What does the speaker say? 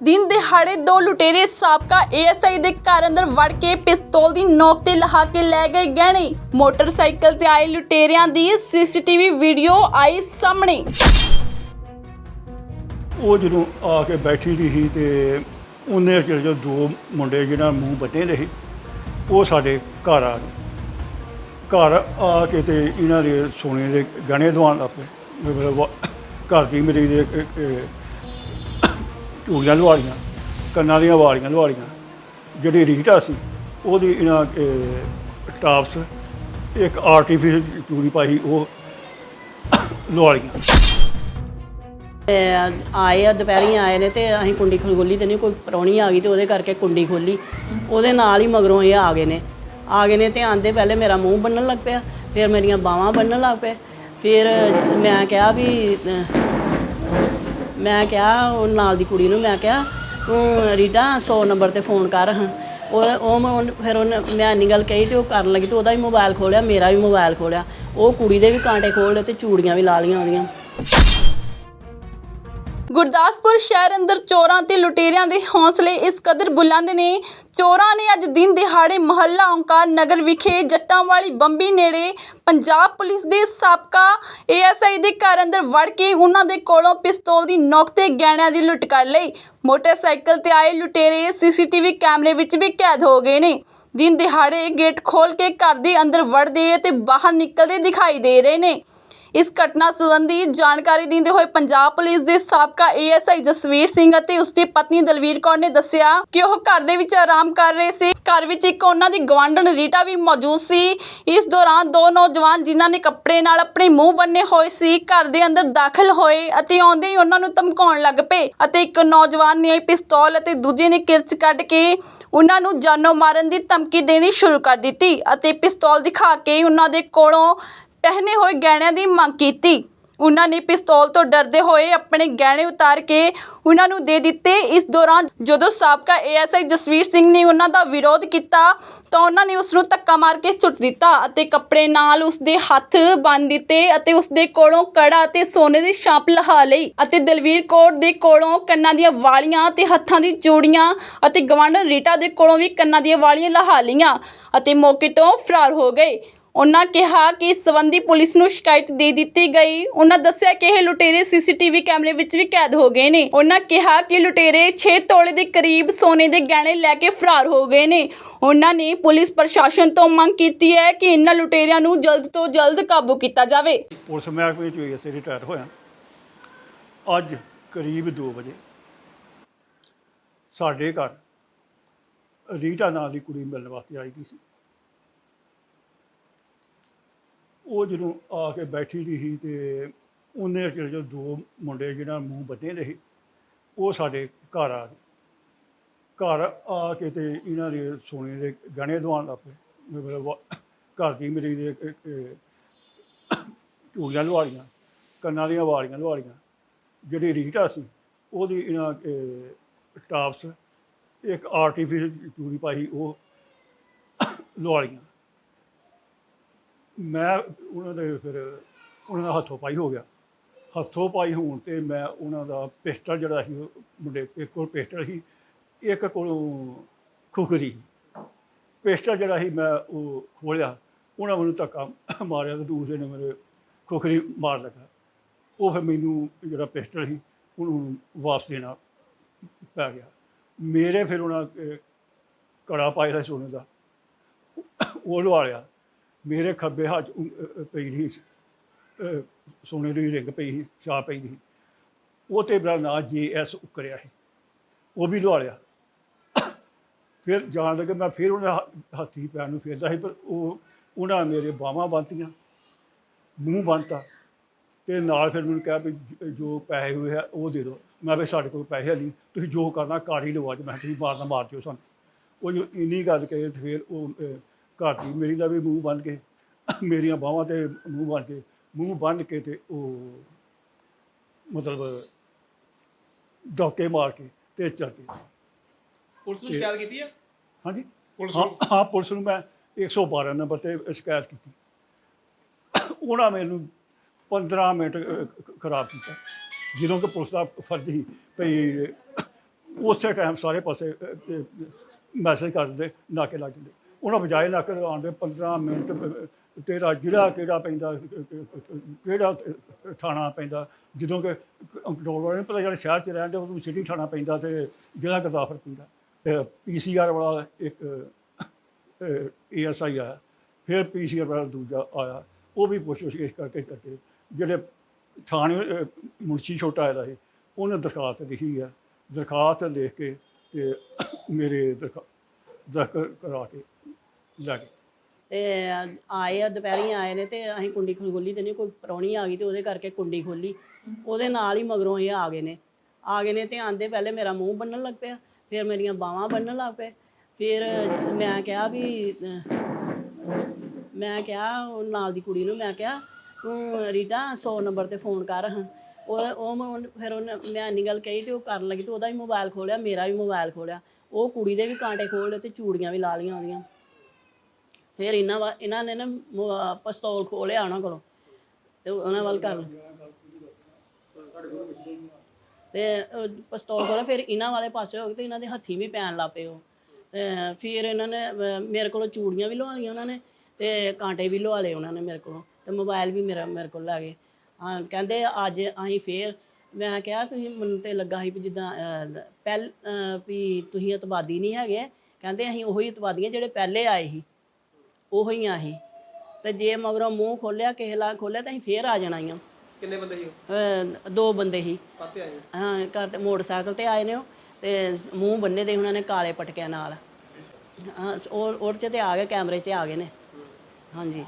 ਦਿਨ ਦਿਹਾੜੇ ਦੋ ਲੁਟੇਰੇ ਸਾਬਕਾ ਏਐਸਆਈ ਦੇ ਘਰ ਅੰਦਰ ਵੜ ਕੇ ਪਿਸਤੌਲ ਦੀ ਨੋਕ ਤੇ ਲਹਾ ਕੇ ਲੈ ਗਏ ਗਹਿਣੇ। ਮੋਟਰਸਾਈਕਲ ਤੇ ਆਏ ਲੁਟੇਰਿਆਂ ਦੀ ਸੀਸੀਟੀਵੀ ਵੀਡੀਓ ਆਈ ਸਾਹਮਣੇ। ਉਹ ਜਦੋਂ ਆ ਕੇ ਬੈਠੀ ਦੀ ਸੀ ਤੇ ਉਹਨੇ ਚਿਰ ਜੋ ਦੋ ਮੁੰਡੇ ਜਿਹਨਾਂ ਮੂੰਹ ਬੱਟੇ ਦੇ ਸੀ ਉਹ ਸਾਡੇ ਘਰ ਆ ਗਏ। ਘਰ ਆ ਕੇ ਤੇ ਇਹਨਾਂ ਦੇ ਸੋਨੇ ਦੇ ਗਹਿਣੇ ਦਵਾਉਣ ਲੱਗ ਪਏ। ਮਤਲਬ ਘਰ ਦੀ ਮੇਰੀ ਦੇ ਚੂੜੀਆਂ ਲਵਾਲੀਆਂ ਕੰਨਾਂ ਦੀਆਂ ਵਾਲੀਆਂ ਲਵਾਲੀਆਂ ਜਿਹੜੀ ਰੀਟਾ ਸੀ ਉਹਦੀ ਇਹਨਾਂ ਟਾਪਸ, ਇੱਕ ਆਰਟੀਫੀਸ਼ਲ ਚੂੜੀ ਪਾਈ, ਉਹ ਲਵਾਲੀਆਂ ਤੇ ਆਏ ਆ, ਦੁਪਹਿਰੀ ਆਏ ਨੇ ਤੇ ਅਸੀਂ ਕੁੰਡੀ ਖੋਲੀ ਤੇ ਨਹੀਂ, ਕੋਈ ਪ੍ਰਾਹੁਣੀ ਆ ਗਈ ਤੇ ਉਹਦੇ ਕਰਕੇ ਕੁੰਡੀ ਖੋਲੀ। ਉਹਦੇ ਨਾਲ ਹੀ ਮਗਰੋਂ ਇਹ ਆ ਗਏ ਨੇ। ਆ ਗਏ ਨੇ ਤੇ ਆਂਦੇ ਪਹਿਲੇ ਮੇਰਾ ਮੂੰਹ ਬੰਨਣ ਲੱਗ ਪਿਆ, ਫਿਰ ਮੇਰੀਆਂ ਬਾਹਾਂ ਬੰਨਣ ਲੱਗ ਪਏ। ਫਿਰ ਮੈਂ ਕਿਹਾ ਵੀ ਮੈਂ ਕਿਹਾ, ਉਹ ਨਾਲ ਦੀ ਕੁੜੀ ਨੂੰ ਮੈਂ ਕਿਹਾ, ਤੂੰ ਰੀਟਾ 100 ਨੰਬਰ ਤੇ ਫੋਨ ਕਰ, ਹਾਂ। ਉਹ ਉਹ ਮੈਂ ਉਹਨ- ਫਿਰ ਉਹਨੇ, ਮੈਂ ਇੰਨੀ ਗੱਲ ਕਹੀ ਤੇ ਉਹ ਕਰਨ ਲੱਗੀ ਤੇ ਉਹਦਾ ਵੀ ਮੋਬਾਈਲ ਖੋਲਿਆ, ਮੇਰਾ ਵੀ ਮੋਬਾਈਲ ਖੋਲਿਆ। ਉਹ ਕੁੜੀ ਦੇ ਵੀ ਕਾਂਟੇ ਖੋਲ ਲਏ ਤੇ ਚੂੜੀਆਂ ਵੀ ਲਾ ਲਈਆਂ ਉਹਦੀਆਂ। ਗੁਰਦਾਸਪੁਰ ਸ਼ਹਿਰ ਅੰਦਰ ਚੋਰਾਂ ਤੇ ਲੁਟੇਰਿਆਂ ਦੇ ਹੌਸਲੇ ਇਸ ਕਦਰ ਬੁਲੰਦ ਨੇ। ਚੋਰਾਂ ਨੇ ਅੱਜ ਦਿਨ ਦਿਹਾੜੇ ਮਹੱਲਾ ਓਂਕਾਰ ਨਗਰ ਵਿਖੇ ਜੱਟਾਂ ਵਾਲੀ ਬੰਬੀ ਨੇੜੇ ਪੰਜਾਬ ਪੁਲਿਸ ਦੇ ਸਾਬਕਾ ਏਐਸਆਈ ਦੇ ਘਰ ਅੰਦਰ ਵੜ ਕੇ ਉਹਨਾਂ ਦੇ ਕੋਲੋਂ ਪਿਸਤੌਲ ਦੀ ਨੋਕ ਤੇ ਗਹਿਣਿਆਂ ਦੀ ਲੁੱਟ ਕਰ ਲਈ। ਮੋਟਰਸਾਈਕਲ ਤੇ ਆਏ ਲੁਟੇਰੇ ਸੀਸੀਟੀਵੀ ਕੈਮਰੇ ਵਿੱਚ ਵੀ ਕੈਦ ਹੋ ਗਏ ਨੇ। ਦਿਨ ਦਿਹਾੜੇ ਗੇਟ ਖੋਲ ਕੇ ਘਰ ਦੇ ਅੰਦਰ ਵੜਦੇ ਤੇ ਬਾਹਰ ਨਿਕਲਦੇ ਦਿਖਾਈ ਦੇ ਰਹੇ ਨੇ। ਇਸ ਘਟਨਾ ਸੰਬੰਧੀ ਜਾਣਕਾਰੀ ਦਿੰਦੇ ਹੋਏ ਪੰਜਾਬ ਪੁਲਿਸ ਦੇ ਸਾਬਕਾ ਏਐਸਆਈ ਜਸਵੀਰ ਸਿੰਘ ਅਤੇ ਉਸ ਦੀ ਪਤਨੀ ਦਲਵੀਰ ਕੌਰ ਨੇ ਦੱਸਿਆ ਕਿ ਉਹ ਘਰ ਦੇ ਵਿੱਚ ਆਰਾਮ ਕਰ ਰਹੇ ਸੀ। ਘਰ ਵਿੱਚ ਇੱਕ ਉਹਨਾਂ ਦੀ ਗਵਾਂਢਣ ਰੀਟਾ ਵੀ ਮੌਜੂਦ ਸੀ। ਇਸ ਦੌਰਾਨ ਦੋ ਨੌਜਵਾਨ ਜਿਨ੍ਹਾਂ ਨੇ ਕੱਪੜੇ ਨਾਲ ਆਪਣੇ ਮੂੰਹ ਬੰਨੇ ਹੋਏ ਸੀ, ਘਰ ਦੇ ਅੰਦਰ ਦਾਖਲ ਹੋਏ ਅਤੇ ਆਉਂਦੇ ਹੀ ਉਹਨਾਂ ਨੂੰ ਧਮਕਾਉਣ ਲੱਗ ਪਏ ਅਤੇ ਇੱਕ ਨੌਜਵਾਨ ਨੇ ਪਿਸਤੌਲ ਅਤੇ ਦੂਜੇ ਨੇ ਕਿਰਚ ਕੱਢ ਕੇ ਉਹਨਾਂ ਨੂੰ ਜਾਨੋਂ ਮਾਰਨ ਦੀ ਧਮਕੀ ਦੇਣੀ ਸ਼ੁਰੂ ਕਰ ਦਿੱਤੀ ਅਤੇ ਪਿਸਤੌਲ ਦਿਖਾ ਕੇ ਉਹਨਾਂ ਦੇ ਕੋਲੋਂ ਪਹਿਨੇ ਹੋਏ ਗਹਿਣਿਆਂ ਦੀ ਮੰਗ ਕੀਤੀ। ਉਹਨਾਂ ਨੇ ਪਿਸਤੌਲ ਤੋਂ ਡਰਦੇ ਹੋਏ ਆਪਣੇ ਗਹਿਣੇ ਉਤਾਰ ਕੇ ਉਹਨਾਂ ਨੂੰ ਦੇ ਦਿੱਤੇ। ਇਸ ਦੌਰਾਨ ਜਦੋਂ ਸਾਬਕਾ ਏਐਸਆਈ ਜਸਵੀਰ ਸਿੰਘ ਨੇ ਉਹਨਾਂ ਦਾ ਵਿਰੋਧ ਕੀਤਾ, ਤਾਂ ਉਹਨਾਂ ਨੇ ਉਸ ਨੂੰ ਧੱਕਾ ਮਾਰ ਕੇ ਸੁੱਟ ਦਿੱਤਾ ਅਤੇ ਕੱਪੜੇ ਨਾਲ ਉਸ ਦੇ ਹੱਥ ਬੰਨ ਦਿੱਤੇ ਅਤੇ ਉਸ ਦੇ ਕੋਲੋਂ ਕੜਾ ਅਤੇ ਸੋਨੇ ਦੀ ਛਾਪ ਲਹਾ ਲਈ ਅਤੇ ਦਲਵੀਰ ਕੌਰ ਦੇ ਕੋਲੋਂ ਕੰਨਾਂ ਦੀਆਂ ਵਾਲੀਆਂ ਤੇ ਹੱਥਾਂ ਦੀ ਚੂੜੀਆਂ ਅਤੇ ਗਵਾਂਢਣ ਰੀਟਾ ਦੇ ਕੋਲੋਂ ਵੀ ਕੰਨਾਂ ਦੀਆਂ ਵਾਲੀਆਂ ਲਹਾ ਲਈਆਂ ਅਤੇ ਮੌਕੇ ਤੋਂ ਫਰਾਰ ਹੋ ਗਏ। ਉਹਨਾਂ ਕਿਹਾ ਕਿ ਇਸ ਸੰਬੰਧੀ ਪੁਲਿਸ ਨੂੰ ਸ਼ਿਕਾਇਤ ਦੇ ਦਿੱਤੀ ਗਈ। ਉਹਨਾਂ ਦੱਸਿਆ ਕਿ ਇਹ ਲੁਟੇਰੇ ਸੀਸੀਟੀਵੀ ਕੈਮਰੇ ਵਿੱਚ ਵੀ ਕੈਦ ਹੋ ਗਏ ਨੇ। ਉਹਨਾਂ ਕਿਹਾ ਕਿ ਲੁਟੇਰੇ 6 ਤੋਲੇ ਦੇ ਕਰੀਬ ਸੋਨੇ ਦੇ ਗਹਿਣੇ ਲੈ ਕੇ ਫਰਾਰ ਹੋ ਗਏ ਨੇ। ਉਹਨਾਂ ਨੇ ਪੁਲਿਸ ਪ੍ਰਸ਼ਾਸਨ ਤੋਂ ਮੰਗ ਕੀਤੀ ਹੈ ਕਿ ਇਨ੍ਹਾਂ ਲੁਟੇਰਿਆਂ ਨੂੰ ਜਲਦ ਤੋਂ ਜਲਦ ਕਾਬੂ ਕੀਤਾ ਜਾਵੇ। ਪੁਲਿਸ ਮਹਿਕਮੇ ਚੋਂ ਅਸੀਂ ਰਿਟਾਇਰ ਹੋਇਆ ਅੱਜ ਕਰੀਬ 2 ਵਜੇ ਸਾਡੇ ਘਰ ਰੀਟਾ ਨਾਂ ਦੀ ਕੁੜੀ ਮਿਲਣ ਵਾਸਤੇ ਆਈ ਸੀ। ਉਹ ਜਦੋਂ ਆ ਕੇ ਬੈਠੀ ਦੀ ਸੀ ਤੇ ਉਹਨੇ ਚਿਰ ਜੋ ਦੋ ਮੁੰਡੇ ਜਿਹਨਾਂ ਮੂੰਹ ਬੱਟੇ ਦੇ ਸੀ ਉਹ ਸਾਡੇ ਘਰ ਆ ਗਏ। ਘਰ ਆ ਕੇ ਤੇ ਇਹਨਾਂ ਦੇ ਸੋਨੇ ਦੇ ਗਹਿਣੇ ਦਵਾਉਣ ਲੱਗ ਪਏ। ਮਤਲਬ ਘਰ ਦੀ ਮੇਰੀ ਦੇ ਚੂੜੀਆਂ ਲਵਾਲੀਆਂ ਕੰਨਾਂ ਦੀਆਂ ਵਾਲੀਆਂ ਲਵਾਲੀਆਂ ਜਿਹੜੀ ਰੀਟਾ ਸੀ, ਉਹਦੀ ਇਹਨਾਂ ਟਾਪਸ, ਇੱਕ ਆਰਟੀਫੀਸ਼ਲ ਚੂੜੀ ਪਾਈ, ਉਹ ਲਵਾਲੀਆਂ ਮੈਂ ਉਹਨਾਂ ਦੇ ਫਿਰ ਉਹਨਾਂ ਦਾ ਹੱਥੋਂ ਪਾਈ ਹੋ ਗਿਆ। ਹੱਥੋਂ ਪਾਈ ਹੋਣ ਤੇ ਮੈਂ ਉਹਨਾਂ ਦਾ ਪਿਸਟਲ ਜਿਹੜਾ ਸੀ, ਉਹ ਮੁੰਡੇ ਇੱਕ ਕੋਲ ਪਿਸਟਲ ਸੀ, ਇੱਕ ਕੋਲੋਂ ਖੁਖਰੀ। ਪਿਸਟਲ ਜਿਹੜਾ ਸੀ ਮੈਂ ਉਹ ਖੋਲਿਆ, ਉਹਨਾਂ ਮੈਨੂੰ ਧੱਕਾ ਮਾਰਿਆ ਤੇ ਦੂਸਰੇ ਨੇ ਮੇਰੇ ਖੁਖਰੀ ਮਾਰ ਲੱਗਾ ਉਹ ਫਿਰ ਮੈਨੂੰ ਜਿਹੜਾ ਪਿਸਟਲ ਸੀ, ਉਹਨੂੰ ਵਾਪਸ ਦੇਣਾ ਪੈ ਗਿਆ। ਮੇਰੇ ਫਿਰ ਉਹਨਾਂ ਕੜਾ ਪਾਇਆ ਸੋਨੇ ਦਾ। ਉਹ ਲਵਾ ਲਿਆ ਮੇਰੇ ਖੱਬੇ ਹੱਥ ਪਈ ਸੀ ਸੋਨੇ ਦੀ ਰਿੰਗ ਪਈ ਸੀ ਛਾਪ ਪਈ ਸੀ। ਉਹ ਤੇ ਮੇਰਾ ਨਾਂ ਜੇ ਐਸ ਉਕਰਿਆ ਸੀ। ਉਹ ਵੀ ਲਵਾ ਲਿਆ ਫਿਰ ਜਾਣ ਲੱਗੇ ਮੈਂ ਫਿਰ ਉਹਨਾਂ ਹ- ਹੱਥੀ ਪੈਰ ਨੂੰ ਫੇਰਦਾ ਸੀ, ਪਰ ਉਹ, ਉਹਨਾਂ ਮੇਰੇ ਬਾਹਾਂ ਬੰਨ੍ਹਤੀਆਂ ਮੂੰਹ ਬੰਨਤਾ। ਤੇ ਨਾਲ ਫਿਰ ਮੈਨੂੰ ਕਿਹਾ ਵੀ ਜੋ ਪੈਸੇ ਹੋਏ ਆ, ਉਹ ਦੇ ਦਿਓ। ਮੈਂ ਵੀ ਸਾਡੇ ਕੋਲ ਪੈਸੇ ਨਹੀਂ, ਤੁਸੀਂ ਜੋ ਕਰਨਾ ਕਾਰ ਹੀ ਲਓ ਅੱਜ ਮੈਂ ਕਿਹਾ ਤੁਸੀਂ ਮਾਰਨਾ ਮਾਰ ਦਿਓ ਸਾਨੂੰ। ਉਹ ਜੋ ਇੰਨੀ ਗੱਲ ਕਹੇ ਫਿਰ ਉਹ ਘਰ ਦੀ ਮੇਰੀ ਦਾ ਵੀ ਮੂੰਹ ਬੰਨ ਕੇ ਮੇਰੀਆਂ ਬਾਹਾਂ ਤੇ ਮੂੰਹ ਬੰਨ ਕੇ ਮੂੰਹ ਬੰਨ ਕੇ ਤੇ ਉਹ ਮਤਲਬ ਡੋਕੇ ਮਾਰ ਕੇ ਤੇ ਚੱਲ ਗਏ ਪੁਲਿਸ ਨੂੰ ਸ਼ਿਕਾਇਤ ਕੀਤੀ ਹੈ ਹਾਂਜੀ। ਪੁਲਿਸ ਹਾਂ ਨੂੰ? ਹਾਂ ਪੁਲਿਸ ਨੂੰ ਮੈਂ 112 ਨੰਬਰ ਤੇ ਸ਼ਿਕਾਇਤ ਕੀਤੀ। ਉਹਨਾਂ ਮੈਨੂੰ 15 ਮਿੰਟ ਖਰਾਬ ਕੀਤਾ। ਜਦੋਂ ਕਿ ਪੁਲਿਸ ਦਾ ਫਰਜ਼ ਸੀ ਭਈ ਉਸੇ ਟਾਈਮ ਸਾਰੇ ਪਾਸੇ ਮੈਸੇਜ ਕਰ ਦਿੰਦੇ ਨਾਕੇ ਲੱਗ ਜਾਂਦੇ ਉਹਨਾਂ ਬਜਾਏ ਨਾਕੇ ਲਗਾਉਣ ਦੇ 15 ਮਿੰਟ ਤੇਰਾ ਜ਼ਿਲ੍ਹਾ ਕਿਹੜਾ ਪੈਂਦਾ ਕਿਹੜਾ ਥਾਣਾ ਪੈਂਦਾ? ਜਦੋਂ ਕਿ ਕੰਟਰੋਲ ਵਾਲੇ ਨੂੰ ਪਤਾ ਜਿਹੜਾ ਸ਼ਹਿਰ 'ਚ ਰਹਿੰਦੇ ਉਹਨੂੰ ਸਿਟੀ ਥਾਣਾ ਪੈਂਦਾ ਤੇ ਜ਼ਿਲ੍ਹਾ ਗੁਰਦਾਸਪੁਰ ਪੈਂਦਾ। ਪੀਸੀਆਰ ਵਾਲਾ ਇੱਕ ਏਐਸਆਈ ਆਇਆ। ਫਿਰ ਪੀਸੀਆਰ ਵਾਲਾ ਦੂਜਾ ਆਇਆ। ਉਹ ਵੀ ਪੁੱਛ ਪੁੱਛ ਕਰਕੇ ਕਰਕੇ ਜਿਹੜੇ ਥਾਣੇ ਮੁਨਸ਼ੀ ਛੋਟਾ ਆਇਆ ਸੀ, ਉਹਨੇ ਦਰਖਾਸਤ ਲਿਖੀ ਆ। ਦਰਖਾਸਤ ਲਿਖ ਕੇ ਤੇ ਮੇਰੇ ਦਰਖਾ, ਦਰਖ ਕਰਾ ਕੇ ਲੈ ਗਏ ਤੇ ਆਏ ਆ, ਦੁਪਹਿਰੀ ਆਏ ਨੇ ਤੇ ਅਸੀਂ ਕੁੰਡੀ ਖੋਲੀ ਤੇ ਨਹੀਂ, ਕੋਈ ਪ੍ਰਾਹੁਣੀ ਆ ਗਈ ਤੇ ਉਹਦੇ ਕਰਕੇ ਕੁੰਡੀ ਖੋਲੀ ਉਹਦੇ ਨਾਲ ਹੀ ਮਗਰੋਂ ਇਹ ਆ ਗਏ ਨੇ। ਆ ਗਏ ਨੇ ਤੇ ਆਂਦੇ ਪਹਿਲੇ ਮੇਰਾ ਮੂੰਹ ਬੰਨਣ ਲੱਗ ਪਿਆ, ਫਿਰ ਮੇਰੀਆਂ ਬਾਹਾਂ ਬੰਨਣ ਲੱਗ ਪਏ। ਫਿਰ ਮੈਂ ਕਿਹਾ ਵੀ, ਮੈਂ ਕਿਹਾ ਉਹ ਨਾਲ ਦੀ ਕੁੜੀ ਨੂੰ, ਮੈਂ ਕਿਹਾ, ਤੂੰ ਰੀਟਾ 100 ਨੰਬਰ ਤੇ ਫੋਨ ਕਰ, ਹਾਂ। ਉਹ ਉਹ ਫਿਰ ਉਹਨੇ, ਮੈਂ ਇੰਨੀ ਗੱਲ ਕਹੀ ਤੇ ਉਹ ਕਰਨ ਲੱਗੀ ਤੇ ਉਹਦਾ ਵੀ ਮੋਬਾਈਲ ਖੋਲਿਆ ਮੇਰਾ ਵੀ ਮੋਬਾਈਲ ਖੋਲਿਆ ਉਹ ਕੁੜੀ ਦੇ ਵੀ ਕਾਂਟੇ ਖੋਲ ਲਏ ਤੇ ਚੂੜੀਆਂ ਵੀ ਲਾ ਲਈਆਂ ਉਹਦੀਆਂ। ਫਿਰ ਇਹਨਾਂ ਵਾ ਇਹਨਾਂ ਨੇ ਨਾ ਮੋ- ਪਿਸਤੌਲ ਖੋਲਿਆ ਉਹਨਾਂ ਕੋਲੋਂ ਤੇ ਉਹਨਾਂ ਵੱਲ ਕਰ ਤੇ ਉਹ ਪਿਸਤੌਲ ਖੋਲਿਆ ਫਿਰ ਇਹਨਾਂ ਵਾਲੇ ਪਾਸੇ ਹੋ ਗਏ ਤੇ ਇਹਨਾਂ ਦੇ ਹੱਥੀ ਵੀ ਪੈਣ ਲੱਗ ਪਏ ਉਹ। ਤੇ ਫਿਰ ਇਹਨਾਂ ਨੇ ਅਹ, ਮੇਰੇ ਕੋਲੋਂ ਚੂੜੀਆਂ ਵੀ ਲਵਾ ਲਈਆਂ ਉਹਨਾਂ ਨੇ ਤੇ ਕਾਂਟੇ ਵੀ ਲਵਾ ਲਏ ਉਹਨਾਂ ਨੇ ਮੇਰੇ ਕੋਲੋਂ ਤੇ ਮੋਬਾਈਲ ਵੀ ਮੇਰਾ ਮੇਰੇ ਕੋਲ ਲੈ ਗਏ। ਹਾਂ ਕਹਿੰਦੇ ਅੱਜ ਅਸੀਂ ਫੇਰ ਮੈਂ ਕਿਹਾ ਤੁਸੀਂ ਮੈਨੂੰ ਤੇ ਲੱਗਾ ਸੀ ਵੀ ਜਿੱਦਾਂ ਅਹ, ਪਹਿਲ ਅਹ, ਵੀ ਤੁਸੀਂ ਅਤਵਾਦੀ ਨਹੀਂ ਹੈਗੇ। ਕਹਿੰਦੇ ਅਸੀਂ ਉਹੀ ਅਤਵਾਦੀ ਹਾਂ ਜਿਹੜੇ ਪਹਿਲੇ ਆਏ ਸੀ। ਉਹੋ ਹੀ ਆ ਅਸੀਂ। ਤੇ ਜੇ ਮਗਰੋਂ ਮੂੰਹ ਖੋਲਿਆ ਕਿਸੇ ਲਾ ਖੋਲਿਆ ਤਾਂ ਅਸੀਂ ਫੇਰ ਆ ਜਾਣਾ ਹੀ ਆ। ਕਿੰਨੇ ਬੰਦੇ ਸੀ? ਅਹ ਦੋ ਬੰਦੇ ਸੀ। ਕਾਹਤੇ ਆਏ ਹਾਂ? ਘਰ ਤੇ ਮੋਟਰਸਾਈਕਲ ਤੇ ਆਏ ਨੇ ਉਹ ਤੇ ਮੂੰਹ ਬੰਨੇ ਦੇ ਉਹਨਾਂ ਨੇ ਕਾਲੇ ਪਟਕਿਆਂ ਨਾਲ। ਹਾਂ ਉਹ ਉਹ 'ਚ ਤੇ ਆ ਗਏ ਕੈਮਰੇ 'ਤੇ ਆ ਗਏ ਨੇ। ਹਾਂਜੀ।